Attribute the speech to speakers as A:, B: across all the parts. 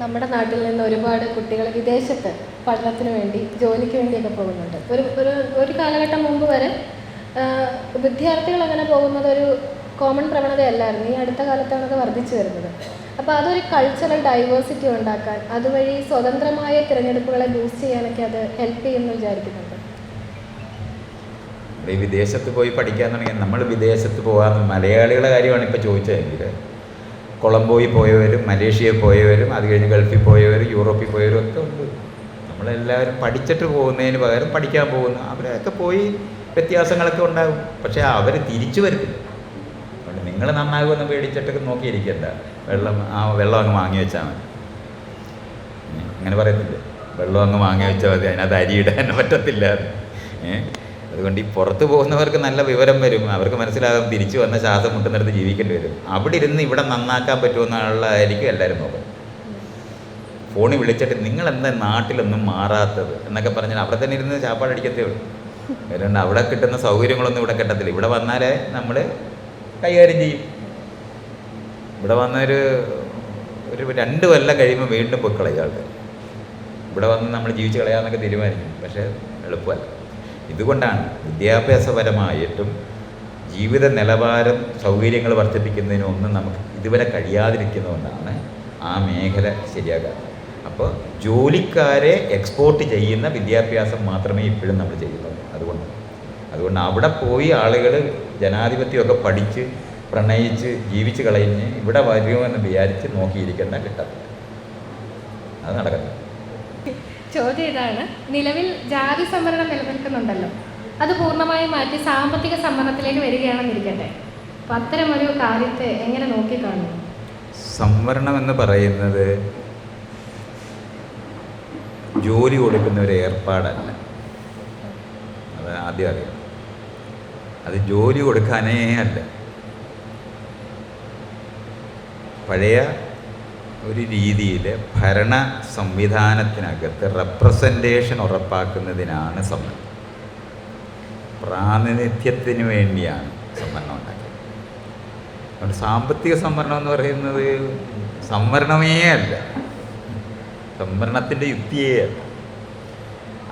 A: നമ്മുടെ നാട്ടിൽ നിന്ന് ഒരുപാട് കുട്ടികൾ വിദേശത്ത് പഠനത്തിന് വേണ്ടി ജോലിക്ക് വേണ്ടിയൊക്കെ പോകുന്നുണ്ട്. ഒരു ഒരു ഒരു കാലഘട്ടം മുമ്പ് വരെ വിദ്യാർത്ഥികൾ അങ്ങനെ പോകുന്നത് ഒരു കോമൺ പ്രവണതയല്ലായിരുന്നു. ഈ അടുത്ത കാലത്താണ് അത് വർദ്ധിച്ചു വരുന്നത്. അപ്പോൾ അതൊരു കൾച്ചറൽ ഡൈവേഴ്സിറ്റി ഉണ്ടാക്കാൻ അതുവഴി സ്വതന്ത്രമായ തിരഞ്ഞെടുപ്പുകളെ ബൂസ്റ്റ് ചെയ്യാനൊക്കെ അത് ഹെൽപ്പ് ചെയ്യുമെന്ന് വിചാരിക്കുന്നുണ്ട്.
B: വിദേശത്ത് പോയി പഠിക്കാൻ നമ്മൾ വിദേശത്ത് പോകാൻ മലയാളികളുടെ കാര്യമാണ് ഇപ്പോൾ ചോദിച്ചതെങ്കിൽ കൊളംബോയിൽ പോയവരും മലേഷ്യയിൽ പോയവരും അത് കഴിഞ്ഞ് ഗൾഫിൽ പോയവരും യൂറോപ്പിൽ പോയവരും ഒക്കെ ഉണ്ട്. നമ്മളെല്ലാവരും പഠിച്ചിട്ട് പോകുന്നതിന് പകരം പഠിക്കാൻ പോകുന്ന അവരൊക്കെ പോയി വ്യത്യാസങ്ങളൊക്കെ ഉണ്ടാകും. പക്ഷേ അവർ തിരിച്ചു വരുത്തില്ല. അതുകൊണ്ട് നിങ്ങൾ നന്നാകുമെന്ന് പേടിച്ചിട്ടൊക്കെ നോക്കിയിരിക്കണ്ട. വെള്ളം ആ വെള്ളം അങ്ങ് വാങ്ങി വെച്ചാൽ മതി. അങ്ങനെ പറയത്തില്ല? വെള്ളം അങ്ങ് വാങ്ങി വെച്ചാൽ മതി അതിനകത്ത് അരി ഇടാൻ പറ്റത്തില്ല ഏ അതുകൊണ്ട് ഈ പുറത്ത് പോകുന്നവർക്ക് നല്ല വിവരം വരും. അവർക്ക് മനസ്സിലാകും തിരിച്ചു വന്ന ശ്വാസം മുട്ടുന്നിടത്ത് ജീവിക്കേണ്ടി വരും. അവിടെ ഇരുന്ന് ഇവിടെ നന്നാക്കാൻ പറ്റുമെന്നുള്ളതായിരിക്കും എല്ലാവരും നോക്കുന്നത് ഫോണിൽ വിളിച്ചിട്ട് നിങ്ങൾ എന്താ നാട്ടിലൊന്നും മാറാത്തത് എന്നൊക്കെ പറഞ്ഞാൽ അവിടെ തന്നെ ഇരുന്ന് ചാപ്പാട് അടിക്കത്തേ ഉള്ളൂ. അതുകൊണ്ട് അവിടെ കിട്ടുന്ന സൗകര്യങ്ങളൊന്നും ഇവിടെ കിട്ടത്തില്ല. ഇവിടെ വന്നാലേ നമ്മൾ കൈകാര്യം ചെയ്യും. ഇവിടെ വന്നൊരു ഒരു രണ്ട് കൊല്ലം കഴിയുമ്പോൾ വീണ്ടും പൊക്കളയും ആൾക്കാർ ഇവിടെ വന്ന് നമ്മൾ ജീവിച്ച് കളയാമെന്നൊക്കെ തീരുമാനിക്കും. പക്ഷേ എളുപ്പമല്ല. ഇതുകൊണ്ടാണ് വിദ്യാഭ്യാസപരമായിട്ടും ജീവിത നിലവാരം സൗകര്യങ്ങൾ വർദ്ധിപ്പിക്കുന്നതിനും ഒന്നും നമുക്ക് ഇതുവരെ കഴിയാതിരിക്കുന്നതുകൊണ്ടാണ് ആ മേഖല ശരിയാകാത്തത്. അപ്പോൾ ജോലിക്കാരെ എക്സ്പോർട്ട് ചെയ്യുന്ന വിദ്യാഭ്യാസം മാത്രമേ ഇപ്പോഴും നമ്മൾ ചെയ്യുന്നുള്ളൂ. അതുകൊണ്ട് അതുകൊണ്ട് അവിടെ പോയി ആളുകൾ ജനാധിപത്യമൊക്കെ പഠിച്ച് പ്രണയിച്ച് ജീവിച്ച് കളഞ്ഞ് ഇവിടെ വരുമെന്ന് വിചാരിച്ച് നോക്കിയിരിക്കുന്ന കിട്ടത്തില്ല അത് നടക്കത്തില്ല.
A: ചോദ്യം ഇതാണ് നിലവിൽ ജാതി സംവരണം നിലനിൽക്കുന്നുണ്ടല്ലോ. അത് പൂർണമായും മാറ്റി സാമ്പത്തിക സംവരണത്തിലേക്ക് വരികയാണെന്നിരിക്കട്ടെ. അപ്പം അത്തരമൊരു കാര്യത്തെ എങ്ങനെ നോക്കിക്കാണുന്നു
B: സംവരണം എന്ന് പറയുന്നത് ജോലി കൊടുക്കുന്ന ഒരു ഏർപ്പാടല്ല. അത് ആദ്യം അറിയാം അത് ജോലി കൊടുക്കാനേ അല്ല. പഴയ ഒരു രീതിയിൽ ഭരണ സംവിധാനത്തിനകത്ത് റെപ്രസെന്റേഷൻ ഉറപ്പാക്കുന്നതിനാണ് സമ്മതം പ്രാതിനിധ്യത്തിന് വേണ്ടിയാണ് സംവരണം ഉണ്ടാക്കിയത്. അതുകൊണ്ട് സാമ്പത്തിക സംവരണം എന്ന് പറയുന്നത് സംവരണമേ അല്ല. സംവരണത്തിന്റെ യുക്തിയേ അല്ല.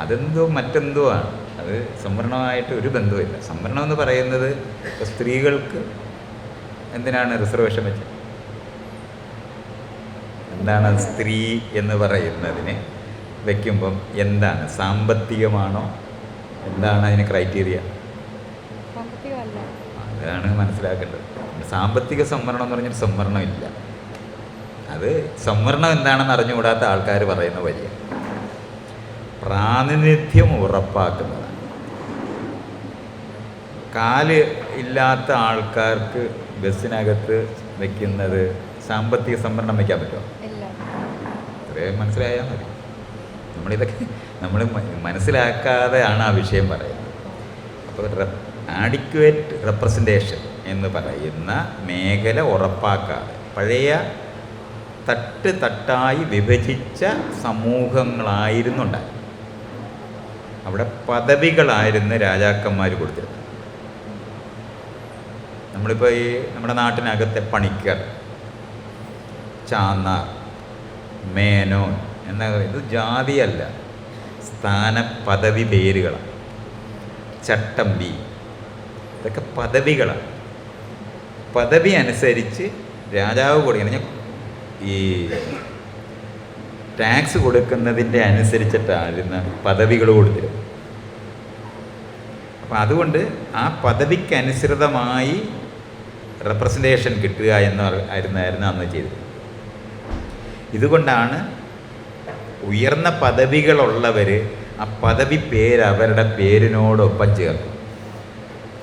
B: അതെന്തോ മറ്റെന്തോ ആണ്. അത് സംവരണമായിട്ട് ഒരു ബന്ധവുമില്ല. സംവരണം എന്ന് പറയുന്നത് സ്ത്രീകൾക്ക് എന്തിനാണ് റിസർവേഷൻ വെച്ചത്? എന്താണ് സ്ത്രീ എന്ന് പറയുന്നതിന് വയ്ക്കുമ്പം എന്താണ്? സാമ്പത്തികമാണോ? എന്താണ് അതിന് ക്രൈറ്റീരിയ അതാണ് മനസ്സിലാക്കേണ്ടത്. സാമ്പത്തിക സംവരണം എന്ന് പറഞ്ഞാൽ സംവരണം ഇല്ല. അത് സംവരണം എന്താണെന്ന് അറിഞ്ഞുകൂടാത്ത ആൾക്കാർ പറയുന്ന വലിയ പ്രാതിനിധ്യം ഉറപ്പാക്കുന്നതാണ്. കാൽ ഇല്ലാത്ത ആൾക്കാർക്ക് ബസ്സിനകത്ത് വെക്കുന്നത് സാമ്പത്തിക സംവരണം വയ്ക്കാൻ പറ്റുമോ? ഇത്രയും മനസ്സിലായാൽ മതി. നമ്മളിതൊക്കെ നമ്മൾ മനസ്സിലാക്കാതെയാണ് ആ വിഷയം പറയുന്നത്. അപ്പോൾ ആഡിക്വേറ്റ് റെപ്രസെന്റേഷൻ എന്ന് പറയുന്ന മേഖല ഉറപ്പാക്കാതെ പഴയ തട്ട് തട്ടായി വിഭജിച്ച സമൂഹങ്ങളായിരുന്നു ഉണ്ടായത് അവിടെ പദവികളായിരുന്നു രാജാക്കന്മാർ കൊടുത്തിരുന്നത്. നമ്മളിപ്പോൾ ഈ നമ്മുടെ നാട്ടിനകത്തെ പണിക്കർ ചാന്നാർ മേനോൻ എന്നൊക്കെ ഇത് ജാതിയല്ല. സ്ഥാന പദവി പേരുകളാണ്. ചട്ടമ്പി. ഇതൊക്കെ പദവികളാണ്. പദവി അനുസരിച്ച് രാജാവ് കൊടുക്കണം ഈ ടാക്സ് കൊടുക്കുന്നതിന്റെ അനുസരിച്ചിട്ടായിരുന്നു പദവികൾ കൊടുത്തിരുന്നത്. അപ്പം അതുകൊണ്ട് ആ പദവിക്കനുസൃതമായി റെപ്രസെന്റേഷൻ കിട്ടുക എന്ന് ആയിരുന്നായിരുന്നു അന്ന് ചെയ്തത്. ഇതുകൊണ്ടാണ് ഉയർന്ന പദവികളുള്ളവർ ആ പദവി പേര് അവരുടെ പേരിനോടൊപ്പം ചേർക്കും.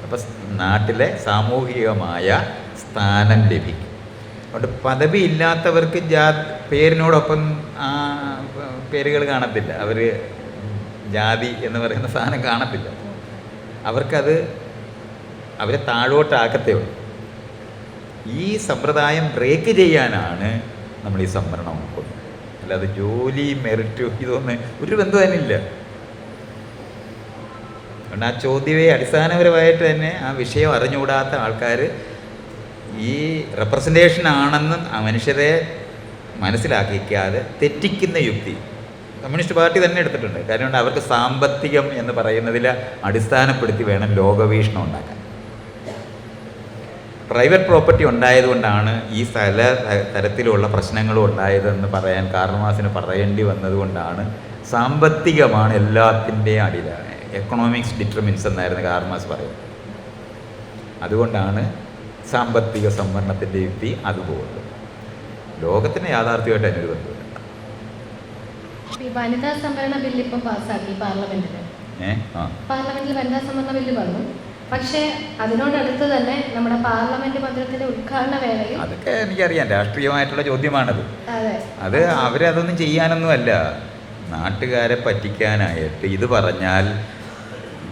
B: അപ്പം നാട്ടിലെ സാമൂഹികമായ സ്ഥാനം ലഭിക്കും. അതുകൊണ്ട് പദവി ഇല്ലാത്തവർക്ക് ജാ പേരിനോടൊപ്പം ആ പേരുകൾ കാണത്തില്ല. അവർ ജാതി എന്ന് പറയുന്ന സാധനം കാണത്തില്ല. അവർക്കത് അവരെ താഴോട്ടാക്കത്തേ ഉള്ളൂ. ഈ സമ്പ്രദായം ബ്രേക്ക് ചെയ്യാനാണ് നമ്മൾ ഈ സംവരണം കൊണ്ടുവന്നത് അല്ലാതെ ജോലി മെറിറ്റ് ഇതൊന്നും ഒരു ബന്ധം അതിനില്ല അതുകൊണ്ട് ആ ചോദ്യമേ അടിസ്ഥാനപരമായിട്ട് തന്നെ ആ വിഷയം അറിഞ്ഞുകൂടാത്ത ആൾക്കാർ ഈ റെപ്രസെന്റേഷൻ ആണെന്ന് ആ മനുഷ്യരെ മനസ്സിലാക്കിക്കാതെ തെറ്റിക്കുന്ന യുക്തി കമ്മ്യൂണിസ്റ്റ് പാർട്ടി തന്നെ എടുത്തിട്ടുണ്ട്. കാരണം അവർക്ക് സാമ്പത്തികം എന്ന് പറയുന്നതിൽ അടിസ്ഥാനപ്പെടുത്തി വേണം ലോകവീക്ഷണം ഉണ്ടാക്കാൻ. പ്രൈവറ്റ് പ്രോപ്പർട്ടി ഉണ്ടായതുകൊണ്ടാണ് ഈ സ്ഥല തരത്തിലുള്ള പ്രശ്നങ്ങളും ഉണ്ടായതെന്ന് പറയാൻ കാർമാസിന് പറയേണ്ടി വന്നതുകൊണ്ടാണ് സാമ്പത്തികമാണ് എല്ലാത്തിന്റെയും അടിയിൽ എക്കണോമിക്സ് ഡിറ്റർമിൻസ് എന്നായിരുന്നു കാർമാസ് പറയുന്നത്. അതുകൊണ്ടാണ് സാമ്പത്തിക സംവരണത്തിന്റെ യുക്തി അതുപോലെ ലോകത്തിന് യാഥാർത്ഥ്യമായിട്ട് അതിനൊരു ബന്ധമില്ല
A: വനിതാ സംവരണ ബില്ല് ഇപ്പം പാസ്സാക്കി പാർലമെന്റിൽ പാർലമെന്റിൽ വനിതാ സംവരണ ബില്ല് വന്നു. പക്ഷേ അതിനോടടുത്ത് തന്നെ നമ്മുടെ പാർലമെന്റ് മന്ദിരത്തിന്റെ ഉദ്ഘാടന വേളയിൽ
B: അതൊക്കെ എനിക്കറിയാം. രാഷ്ട്രീയമായിട്ടുള്ള ചോദ്യമാണത്.
A: അതെ.
B: അവരതൊന്നും ചെയ്യാനൊന്നുമല്ല. നാട്ടുകാരെ പറ്റിക്കാനായിട്ട് ഇത് പറഞ്ഞാൽ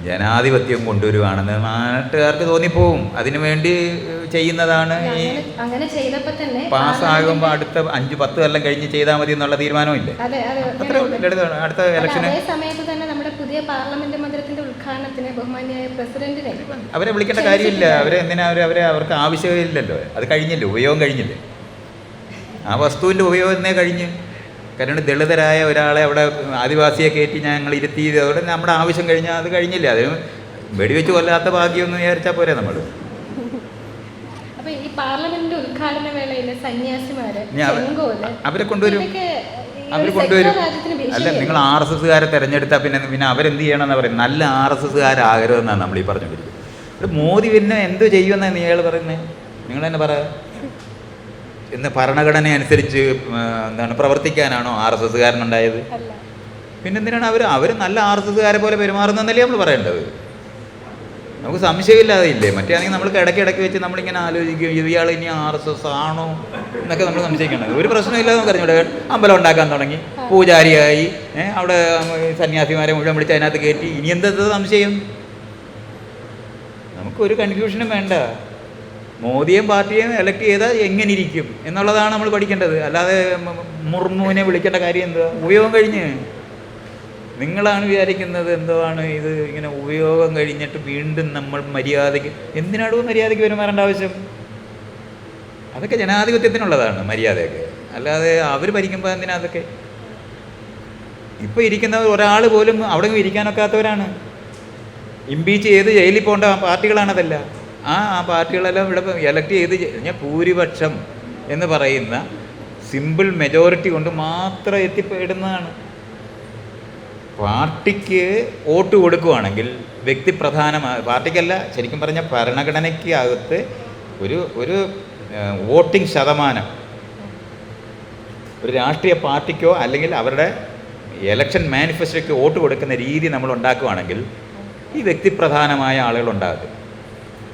B: ജനാധിപത്യം കൊണ്ടുവരുവാണെന്ന് നാട്ടുകാർക്ക് തോന്നിപ്പോവും. അതിനു വേണ്ടി ചെയ്യുന്നതാണ് ഈ
A: അങ്ങനെ ചെയ്തപ്പോ തന്നെ
B: പാസ്സാകുമ്പോൾ അടുത്ത അഞ്ച് പത്ത് കൊല്ലം കഴിഞ്ഞ് ചെയ്താൽ മതി എന്നുള്ള തീരുമാനമില്ലേ? അത്ര അടുത്ത ഇലക്ഷന്
A: അതേ സമയത്ത് തന്നെ നമ്മുടെ പുതിയ പാർലമെന്റ് മന്ദിരത്തിന്റെ ഉദ്ഘാടനത്തിന് ബഹുമാന്യായ പ്രസിഡന്റിനെ
B: അവരെ വിളിക്കേണ്ട കാര്യമില്ല. അവരെ എന്തിനാ അവരെ അവരെ അവർക്ക് ആവശ്യമില്ലല്ലോ. അത് കഴിഞ്ഞില്ലേ? ഉപയോഗം കഴിഞ്ഞില്ലേ? ആ വസ്തുവിന്റെ ഉപയോഗം എന്നേ കഴിഞ്ഞ്. കാരണം ദളിതരായ ഒരാളെ അവിടെ ആദിവാസിയെ കയറ്റി ഞങ്ങൾ ഇരുത്തി. അതുകൊണ്ട് നമ്മുടെ ആവശ്യം കഴിഞ്ഞാൽ അത് കഴിഞ്ഞില്ല? അതിന് വെടിവെച്ച് കൊല്ലാത്ത ഭാഗ്യമൊന്നും വിചാരിച്ചാൽ പോരെ നമ്മൾ
A: പാർലമെന്റിന്റെ ഉദ്ഘാടന വേളയിൽ സന്യാസിമാര്
B: അവരെ കൊണ്ടുവരും. അവർ കൊണ്ടുവരും. അല്ല? നിങ്ങൾ ആർ എസ് എസ്സുകാരെ തെരഞ്ഞെടുത്താൽ പിന്നെ പിന്നെ അവരെന്ത് ചെയ്യണമെന്ന് പറയും നല്ല ആർ എസ് എസ്സുകാരാകരുതെന്നാണ് നമ്മൾ ഈ പറഞ്ഞുകൊണ്ടിരിക്കുന്നത്. മോദി പിന്നെ എന്ത് ചെയ്യുമെന്നാണ് ഇയാൾ പറയുന്നത്? നിങ്ങൾ തന്നെ പറ. ഇന്ന് ഭരണഘടന അനുസരിച്ച് എന്താണ് പ്രവർത്തിക്കാനാണോ ആർ എസ് എസ്സുകാരനുണ്ടായത്? പിന്നെന്തിനാണ് അവർ അവർ നല്ല ആർ എസ് എസ്സുകാരെ പോലെ പെരുമാറുന്നതല്ലേ നമ്മൾ പറയേണ്ടത്? നമുക്ക് സംശയമില്ലാതെ ഇല്ലേ? മറ്റാണെങ്കിൽ നമ്മൾ ഇടയ്ക്ക് ഇടയ്ക്ക് വെച്ച് നമ്മളിങ്ങനെ ആലോചിക്കും ഇയാൾ ഇനി ആർ എസ് എസ് ആണോ എന്നൊക്കെ നമ്മൾ സംശയിക്കേണ്ടത്. ഒരു പ്രശ്നമില്ലാതെ നമുക്ക് അറിഞ്ഞൂടെ അമ്പലം ഉണ്ടാക്കാൻ തുടങ്ങി പൂജാരിയായി അവിടെ സന്യാസിമാരെ മുഴുവൻ വിളിച്ച് അതിനകത്ത് കയറ്റി. ഇനി എന്തെന്ത് സംശയം? നമുക്കൊരു കൺഫ്യൂഷനും വേണ്ട. മോദിയും പാർട്ടിയും എലക്ട് ചെയ്താൽ എങ്ങനെ ഇരിക്കും എന്നുള്ളതാണ് നമ്മൾ പഠിക്കേണ്ടത്. അല്ലാതെ മുർമുവിനെ വിളിക്കേണ്ട കാര്യം എന്തുവാ ഉപയോഗം കഴിഞ്ഞ്. നിങ്ങളാണ് വിചാരിക്കുന്നത് എന്തുവാണ് ഇത്? ഇങ്ങനെ ഉപയോഗം കഴിഞ്ഞിട്ട് വീണ്ടും നമ്മൾ മര്യാദയ്ക്ക് എന്തിനാണ് മര്യാദയ്ക്ക് പെരുമാറേണ്ട ആവശ്യം? അതൊക്കെ ജനാധിപത്യത്തിനുള്ളതാണ് മര്യാദയൊക്കെ. അല്ലാതെ അവർ ഭരിക്കുമ്പോൾ എന്തിനാ അതൊക്കെ? ഇപ്പോൾ ഇരിക്കുന്നവർ ഒരാൾ പോലും അവിടെ ഇരിക്കാനൊക്കാത്തവരാണ്. ഇമ്പീച്ച് ചെയ്ത് ജയിലിൽ പോകേണ്ട പാർട്ടികളാണതല്ല. ആ ആ പാർട്ടികളെല്ലാം ഇവിടെ എലക്ട് ചെയ്ത് കഴിഞ്ഞാൽ ഭൂരിപക്ഷം എന്ന് പറയുന്ന സിമ്പിൾ മെജോറിറ്റി കൊണ്ട് മാത്രം എത്തിപ്പെടുന്നതാണ്. പാർട്ടിക്ക് വോട്ട് കൊടുക്കുവാണെങ്കിൽ വ്യക്തിപ്രധാനമായ പാർട്ടിക്കല്ല ശരിക്കും പറഞ്ഞാൽ ഭരണഘടനയ്ക്ക് അകത്ത് ഒരു ഒരു വോട്ടിംഗ് ശതമാനം ഒരു രാഷ്ട്രീയ പാർട്ടിക്കോ അല്ലെങ്കിൽ അവരുടെ എലക്ഷൻ മാനിഫെസ്റ്റോയ്ക്ക് വോട്ട് കൊടുക്കുന്ന രീതി നമ്മൾ ഉണ്ടാക്കുകയാണെങ്കിൽ ഈ വ്യക്തിപ്രധാനമായ ആളുകൾ ഉണ്ടാകും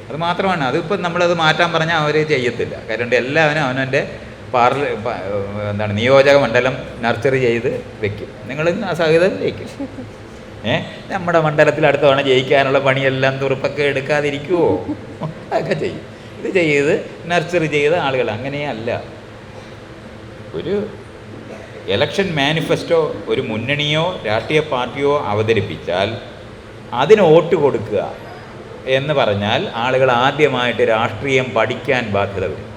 B: അത് മാത്രമാണ്. അതിപ്പോൾ നമ്മളത് മാറ്റാൻ പറഞ്ഞാൽ അവർ ചെയ്യത്തില്ല. കാരണം എല്ലാവരും അവനവന്റെ പാർല എന്താണ് നിയോജക മണ്ഡലം നർച്ചറി ചെയ്ത് വെക്കും. നിങ്ങൾ സഹിതം ജയിക്കും. ഏ? നമ്മുടെ മണ്ഡലത്തിൽ അടുത്ത തവണ ജയിക്കാനുള്ള പണിയെല്ലാം തുറുപ്പൊക്കെ എടുക്കാതിരിക്കുമോ അതൊക്കെ ചെയ്യും. ഇത് ചെയ്ത് നർച്ചറി ചെയ്ത ആളുകൾ. അങ്ങനെയല്ല ഒരു എലക്ഷൻ മാനിഫെസ്റ്റോ ഒരു മുന്നണിയോ രാഷ്ട്രീയ പാർട്ടിയോ അവതരിപ്പിച്ചാൽ അതിന് വോട്ട് കൊടുക്കുക. എന്ന് പറഞ്ഞാൽ ആളുകൾ ആദ്യമായിട്ട് രാഷ്ട്രീയം പഠിക്കാൻ ബാധ്യത വരും.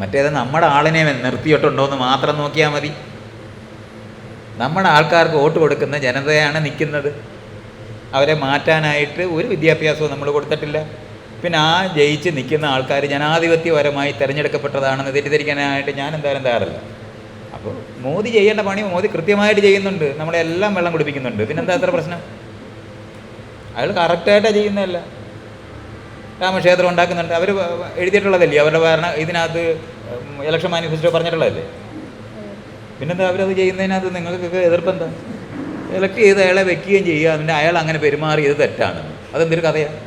B: മറ്റേത് നമ്മുടെ ആളിനെ നിർത്തിയിട്ടുണ്ടോ എന്ന് മാത്രം നോക്കിയാൽ മതി. നമ്മുടെ ആൾക്കാർക്ക് വോട്ട് കൊടുക്കുന്ന ജനതയാണ് നിൽക്കുന്നത് അവരെ മാറ്റാനായിട്ട് ഒരു വിദ്യാഭ്യാസവും നമ്മൾ കൊടുത്തിട്ടില്ല. പിന്നെ ആ ജയിച്ച് നിൽക്കുന്ന ആൾക്കാർ ജനാധിപത്യപരമായി തിരഞ്ഞെടുക്കപ്പെട്ടതാണെന്ന് തെറ്റിദ്ധരിക്കാനായിട്ട് ഞാൻ എന്തായാലും തയ്യാറല്ല. അപ്പോൾ മോദി ചെയ്യേണ്ട പണി മോദി കൃത്യമായിട്ട് ചെയ്യുന്നുണ്ട്. നമ്മളെല്ലാം വെള്ളം കുടിപ്പിക്കുന്നുണ്ട്. പിന്നെന്താ അത്ര പ്രശ്നം? അയാൾ കറക്റ്റായിട്ടാണ് ചെയ്യുന്നതല്ല. രാമക്ഷേത്രം ഉണ്ടാക്കുന്നുണ്ട്. അവർ എഴുതിയിട്ടുള്ളതല്ലേ? അവരുടെ ഭരണ ഇതിനകത്ത് ഇലക്ഷൻ മാനിഫെസ്റ്റോ പറഞ്ഞിട്ടുള്ളതല്ലേ? പിന്നെന്താ അവരത് ചെയ്യുന്നതിനകത്ത് നിങ്ങൾക്കൊക്കെ എതിർപ്പെന്താ? ഇലക്ട് ചെയ്ത് അയാളെ വെക്കുകയും ചെയ്യുക അതിന്റെ അയാൾ അങ്ങനെ പെരുമാറിയത് തെറ്റാണ്. അതെന്തൊരു കഥയാണ്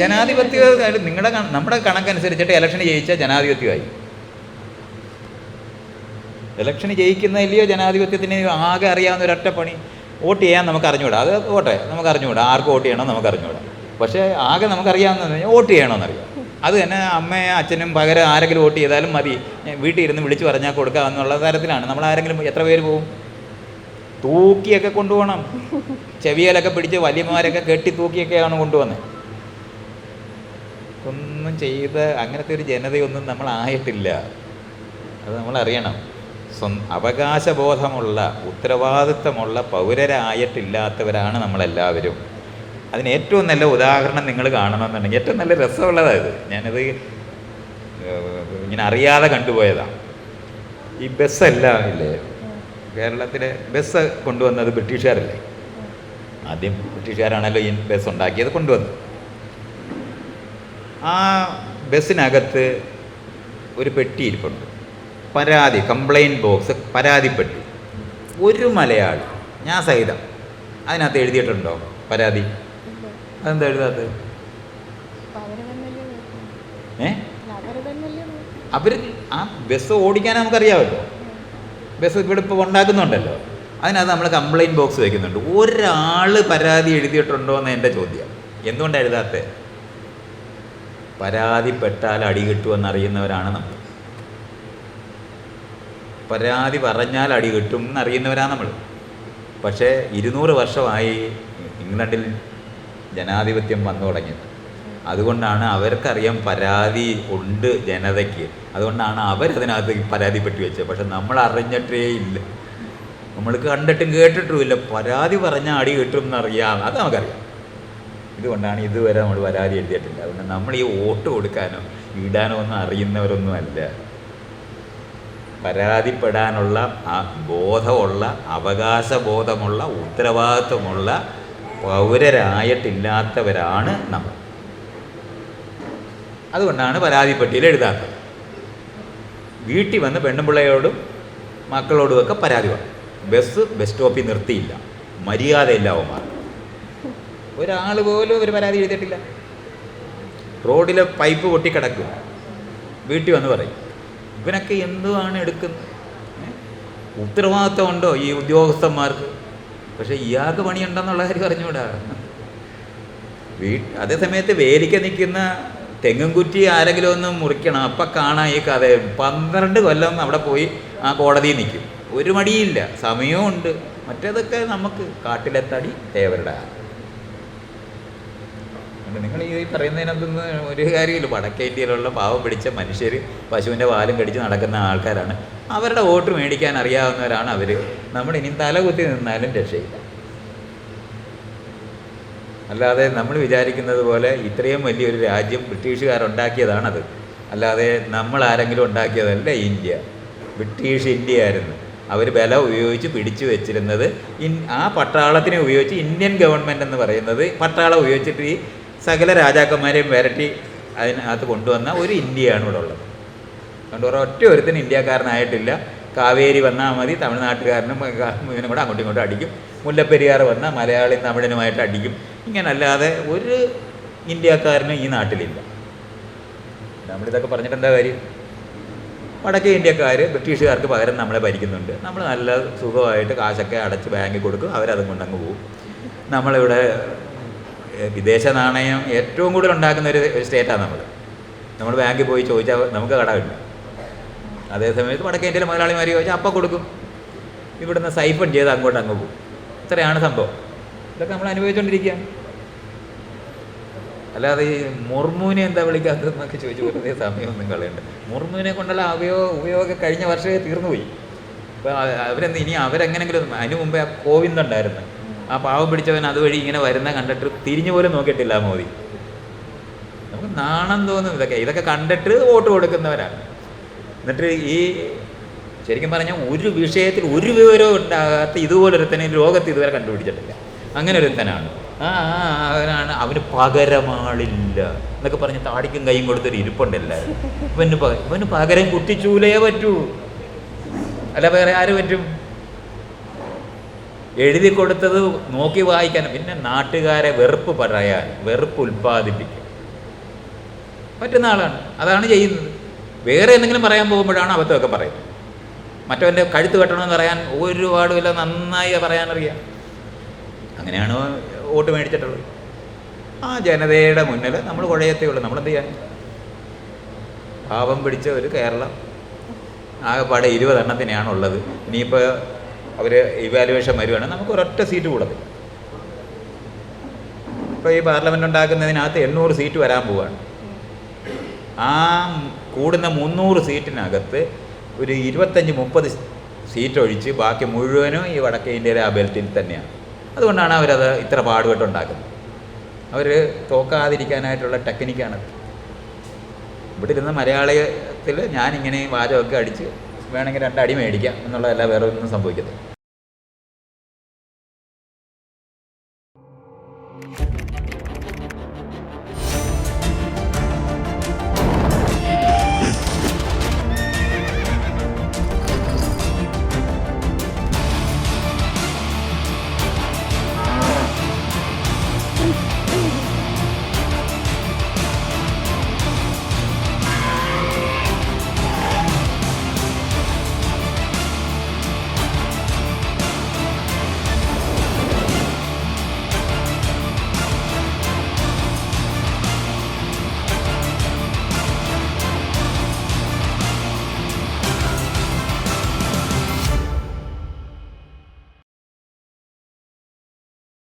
A: ജനാധിപത്യം
B: നിങ്ങളുടെ നമ്മുടെ കണക്കനുസരിച്ചിട്ട് ഇലക്ഷന് ജയിച്ചാൽ ജനാധിപത്യമായി. ഇലക്ഷന് ജയിക്കുന്നില്ലയോ ജനാധിപത്യത്തിന്? ആകെ അറിയാവുന്ന ഒരൊറ്റ പണി. വോട്ട് ചെയ്യാൻ നമുക്ക് അറിഞ്ഞുകൂടാ അത് വോട്ടെ നമുക്ക് അറിഞ്ഞുകൂടാ ആർക്ക് വോട്ട് ചെയ്യണം നമുക്ക് അറിഞ്ഞുകൂടാ പക്ഷേ ആകെ നമുക്കറിയാവുന്നത് വോട്ട് ചെയ്യണമെന്നറിയാം അത് തന്നെ അമ്മയും അച്ഛനും പകരം ആരെങ്കിലും വോട്ട് ചെയ്താലും മതി. വീട്ടിൽ ഇരുന്ന് വിളിച്ച് പറഞ്ഞാൽ കൊടുക്കുക എന്നുള്ള തരത്തിലാണ്. നമ്മൾ ആരെങ്കിലും എത്ര പേര് പോകും തൂക്കിയൊക്കെ കൊണ്ടുപോകണം. ചെവിയലൊക്കെ പിടിച്ച് വലിയമാരൊക്കെ കെട്ടി തൂക്കിയൊക്കെയാണ് കൊണ്ടുവന്നത് ഒന്നും ചെയ്ത് അങ്ങനത്തെ ഒരു ജനതയൊന്നും നമ്മളായിട്ടില്ല അത് നമ്മൾ അറിയണം. അവകാശബോധമുള്ള ഉത്തരവാദിത്തമുള്ള പൗരരായിട്ടില്ലാത്തവരാണ് നമ്മളെല്ലാവരും. അതിന് ഏറ്റവും നല്ല ഉദാഹരണം നിങ്ങൾ കാണണമെന്നുണ്ടെങ്കിൽ ഏറ്റവും നല്ല രസമുള്ളതാണ് ഇത്. ഞാനത് ഇങ്ങനെ അറിയാതെ കണ്ടുപോയതാണ് ഈ ബസ്സെല്ലാം ഇല്ലേ? കേരളത്തിലെ ബസ് കൊണ്ടുവന്നത് ബ്രിട്ടീഷുകാരല്ലേ? ആദ്യം ബ്രിട്ടീഷുകാരാണല്ലോ ഈ ബസ് ഉണ്ടാക്കിയത് കൊണ്ടുവന്നത്. ആ ബസ്സിനകത്ത് ഒരു പെട്ടി ഇരിപ്പുണ്ട്. പരാതി കംപ്ലയിന്റ് ബോക്സ് പരാതിപ്പെട്ടു. ഒരു മലയാളി ഞാൻ സഹിതം അതിനകത്ത് എഴുതിയിട്ടുണ്ടോ പരാതി? അതെന്താ എഴുതാത്തത് ഏ. അവർ ആ ബസ് ഓടിക്കാൻ നമുക്കറിയാമല്ലോ. ബസ് ഇവിടെ ഇപ്പോൾ ഉണ്ടാക്കുന്നുണ്ടല്ലോ. അതിനകത്ത് നമ്മൾ കംപ്ലയിന്റ് ബോക്സ് വയ്ക്കുന്നുണ്ട് ഒരാൾ പരാതി എഴുതിയിട്ടുണ്ടോ എന്ന് എന്റെ ചോദ്യം. എന്തുകൊണ്ടാണ് എഴുതാത്തത് പരാതിപ്പെട്ടാൽ അടി കിട്ടുമെന്നറിയുന്നവരാണ് നമ്മൾ. പരാതി പറഞ്ഞാൽ അടി കിട്ടും എന്നറിയുന്നവരാണ് നമ്മൾ പക്ഷേ ഇരുന്നൂറ് വർഷമായി ഇംഗ്ലണ്ടിൽ ജനാധിപത്യം വന്നു തുടങ്ങിയത് അതുകൊണ്ടാണ് അവർക്കറിയാം പരാതി ഉണ്ട് ജനതയ്ക്ക്. അതുകൊണ്ടാണ് അവരതിനകത്ത് ഈ പരാതി പെട്ടി വെച്ചത്. പക്ഷെ നമ്മൾ അറിഞ്ഞിട്ടേ ഇല്ല. നമ്മൾ കണ്ടിട്ടും കേട്ടിട്ടുമില്ല പരാതി പറഞ്ഞാൽ അടി കിട്ടും എന്നറിയാം. അത് നമുക്കറിയാം. ഇതുകൊണ്ടാണ് ഇതുവരെ നമ്മൾ പരാതി എഴുതിയിട്ടില്ല. അതുകൊണ്ട് നമ്മൾ ഈ വോട്ട് കൊടുക്കാനോ ഇടാനോ ഒന്നും അറിയുന്നവരൊന്നും അല്ല. പരാതിപ്പെടാനുള്ള ആ ബോധമുള്ള അവകാശബോധമുള്ള ഉത്തരവാദിത്വമുള്ള പൗരരായിട്ടില്ലാത്തവരാണ് നമ്മൾ. അതുകൊണ്ടാണ് പരാതിപ്പെട്ടിയിൽ എഴുതാത്തത്. വീട്ടിൽ വന്ന് പെണ്ണുമ്പിള്ളയോടും മക്കളോടുമൊക്കെ പരാതി പറയും ബസ് ബസ് സ്റ്റോപ്പിൽ നിർത്തിയില്ല. മര്യാദയില്ല അവന്മാർ. ഒരാൾ പോലും ഒരു പരാതി എഴുതിയിട്ടില്ല. റോഡിലെ പൈപ്പ് പൊട്ടിക്കിടക്കും. വീട്ടിൽ വന്ന് പറയും. ഇവനൊക്കെ എന്തുവാണ് എടുക്കുന്നത്? ഉത്തരവാദിത്വമുണ്ടോ ഈ ഉദ്യോഗസ്ഥന്മാർക്ക്? പക്ഷെ ഇയാൾക്ക് പണിയുണ്ടെന്നുള്ള കാര്യം അറിഞ്ഞുകൂടാ. വീ അതേസമയത്ത് വേലിക്ക നിൽക്കുന്ന തെങ്ങും കുറ്റി ആരെങ്കിലും ഒന്ന് മുറിക്കണം. അപ്പം കാണാം ഈ കഥ. പന്ത്രണ്ട് കൊല്ലം അവിടെ പോയി ആ കോടതിയിൽ നിൽക്കും. ഒരു മടിയില്ല. സമയവും ഉണ്ട് മറ്റേതൊക്കെ നമുക്ക് കാട്ടിലെത്തടി തേവരുടെ അതുകൊണ്ട് നിങ്ങൾ ഈ പറയുന്നതിനകത്തുനിന്ന് ഒരു കാര്യമില്ല. വടക്കേ ഇന്ത്യയിലുള്ള പാവം പിടിച്ച മനുഷ്യർ പശുവിന്റെ പാലും കടിച്ച് നടക്കുന്ന ആൾക്കാരാണ്. അവരുടെ വോട്ട് മേടിക്കാൻ അറിയാവുന്നവരാണ് അവർ നമ്മൾ ഇനി തലകുത്തി നിന്നാലും രക്ഷയില്ല. അല്ലാതെ നമ്മൾ വിചാരിക്കുന്നത് പോലെ ഇത്രയും വലിയൊരു രാജ്യം ബ്രിട്ടീഷുകാരുണ്ടാക്കിയതാണത്. അല്ലാതെ നമ്മൾ ആരെങ്കിലും ഉണ്ടാക്കിയതല്ല ഇന്ത്യ. ബ്രിട്ടീഷ് ഇന്ത്യ ആയിരുന്നു. അവർ ബല ഉപയോഗിച്ച് പിടിച്ചു വെച്ചിരുന്നത് ഇൻ ആ പട്ടാളത്തിനെ ഉപയോഗിച്ച് ഇന്ത്യൻ ഗവൺമെന്റ് എന്ന് പറയുന്നത് പട്ടാളം ഉപയോഗിച്ചിട്ട് ഈ സകല രാജാക്കന്മാരെയും വരട്ടി അതിനകത്ത് കൊണ്ടുവന്ന ഒരു ഇന്ത്യയാണ് ഇവിടെ ഉള്ളത്. അതുകൊണ്ട് ഒരൊറ്റ ഒരുത്തിന് ഇന്ത്യക്കാരനായിട്ടില്ല. കാവേരി വന്നാൽ മതി തമിഴ്നാട്ടുകാരനും ഇതിനും കൂടെ അങ്ങോട്ടും ഇങ്ങോട്ടും അടിക്കും. മുല്ലപ്പെരിയാർ വന്നാൽ മലയാളിയും തമിഴനുമായിട്ട് അടിക്കും. ഇങ്ങനല്ലാതെ ഒരു ഇന്ത്യക്കാരനും ഈ നാട്ടിലില്ല. നമ്മളിതൊക്കെ പറഞ്ഞിട്ട് എന്താ കാര്യം? വടക്കേ ഇന്ത്യക്കാർ ബ്രിട്ടീഷുകാർക്ക് പകരം നമ്മളെ ഭരിക്കുന്നുണ്ട്. നമ്മൾ നല്ല സുഖമായിട്ട് കാശൊക്കെ അടച്ച് ബാങ്കിൽ കൊടുക്കും അവരതും കൊണ്ടങ്ങ് പോകും നമ്മളിവിടെ വിദേശ നാണയം ഏറ്റവും കൂടുതൽ ഉണ്ടാക്കുന്ന ഒരു സ്റ്റേറ്റാണ് നമ്മൾ നമ്മൾ ബാങ്കിൽ പോയി ചോദിച്ചാൽ നമുക്ക് കടമില്ല അതേസമയത്ത് വടക്കേ ഇന്ത്യയിലെ മുതലാളിമാർ ചോദിച്ചാൽ അപ്പം കൊടുക്കും. ഇവിടുന്ന് സൈഫൺ ചെയ്ത് അങ്ങോട്ട് അങ്ങ് പോകും. ഇത്രയാണ് സംഭവം. ഇതൊക്കെ നമ്മൾ അനുഭവിച്ചുകൊണ്ടിരിക്കുകയാണ് അല്ലാതെ ഈ മുർമുവിനെ എന്താ വിളിക്കാത്തതെന്നൊക്കെ ചോദിച്ചു വെറുതെ സമയമൊന്നും കളയണ്ട. മുർമുവിനെ കൊണ്ടുള്ള ഉപയോഗ ഉപയോഗം കഴിഞ്ഞ വർഷമേ തീർന്നുപോയി അപ്പോൾ അവരെന്ത് ഇനി അവരെങ്ങനെങ്കിലും അതിന് മുമ്പേ ആ കോവിന്ദ് ഉണ്ടായിരുന്നു ആ പാവം പിടിച്ചവൻ അതുവഴി ഇങ്ങനെ വരുന്ന കണ്ടിട്ട് തിരിഞ്ഞു പോലും നോക്കിയിട്ടില്ല മോദി. നമുക്ക് നാണം തോന്നും ഇതൊക്കെ. ഇതൊക്കെ കണ്ടിട്ട് വോട്ട് കൊടുക്കുന്നവരാണ്. എന്നിട്ട് ഈ ശരിക്കും പറഞ്ഞാൽ ഒരു വിഷയത്തിൽ ഒരു വിവരവും ഉണ്ടാകാത്ത ഇതുപോലൊരുത്തനെ ലോകത്ത് ഇതുവരെ കണ്ടുപിടിച്ചിട്ടില്ല. അങ്ങനെ ഒരുത്തനാണ് ആ അവനാണ്. അവന് പകരമാളില്ല. എന്നൊക്കെ പറഞ്ഞ് താടിക്കും കൈയും കൊടുത്തൊരു ഇരിപ്പുണ്ടല്ല ഇവന് പക- ഇവന് പകരം കുട്ടിച്ചൂലേ പറ്റൂ. അല്ല വേറെ ആര് പറ്റും? എഴുതി കൊടുത്തത് നോക്കി വായിക്കാൻ പിന്നെ നാട്ടുകാരെ വെറുപ്പ് പറയാൻ വെറുപ്പ് ഉൽപ്പാദിപ്പിക്കും. പറ്റുന്ന ആളാണ്. അതാണ് ചെയ്യുന്നത്. വേറെ എന്തെങ്കിലും പറയാൻ പോകുമ്പോഴാണ് അബദ്ധമൊക്കെ പറയുന്നത്. മറ്റവന്റെ കഴുത്ത് കെട്ടണമെന്ന് പറയാൻ ഒരുപാട് വില നന്നായി പറയാനറിയാം. അങ്ങനെയാണ് വോട്ട് മേടിച്ചിട്ടുള്ളത്? ആ ജനതയുടെ മുന്നിൽ നമ്മൾ കുഴയത്തേ ഉള്ളൂ. നമ്മളെന്ത് ചെയ്യാൻ? പാപം പിടിച്ച ഒരു കേരളം. ആകെപ്പാടെ ഇരുപതെണ്ണത്തിനെയാണുള്ളത്. ഇനിയിപ്പോൾ അവർ ഇവാലുവേഷൻ വരുവാണ്. നമുക്ക് ഒരൊറ്റ സീറ്റ് കൂടത്തില്ല ഇപ്പോൾ ഈ പാർലമെന്റ് ഉണ്ടാക്കുന്നതിനകത്ത് എണ്ണൂറ് സീറ്റ് വരാൻ പോവാണ്. ആ കൂടുന്ന മുന്നൂറ് സീറ്റിനകത്ത് ഒരു ഇരുപത്തഞ്ച് മുപ്പത് സീറ്റ് ഒഴിച്ച് ബാക്കി മുഴുവനും ഈ വടക്കേ ഇന്ത്യയിലെ ആ ബെൽറ്റിൽ തന്നെയാണ്. അതുകൊണ്ടാണ് അവരത് ഇത്ര പാടുപെട്ടുണ്ടാക്കുന്നത് അവർ തോക്കാതിരിക്കാനായിട്ടുള്ള ടെക്നിക്കാണത് ഇവിടെ ഇരുന്ന് മലയാളത്തിൽ ഞാനിങ്ങനെ വാചകമൊക്കെ അടിച്ച് വേണമെങ്കിൽ രണ്ടടി മേടിക്കാം എന്നുള്ളതല്ല വേറെ ഒന്നും സംഭവിക്കത്തില്ല.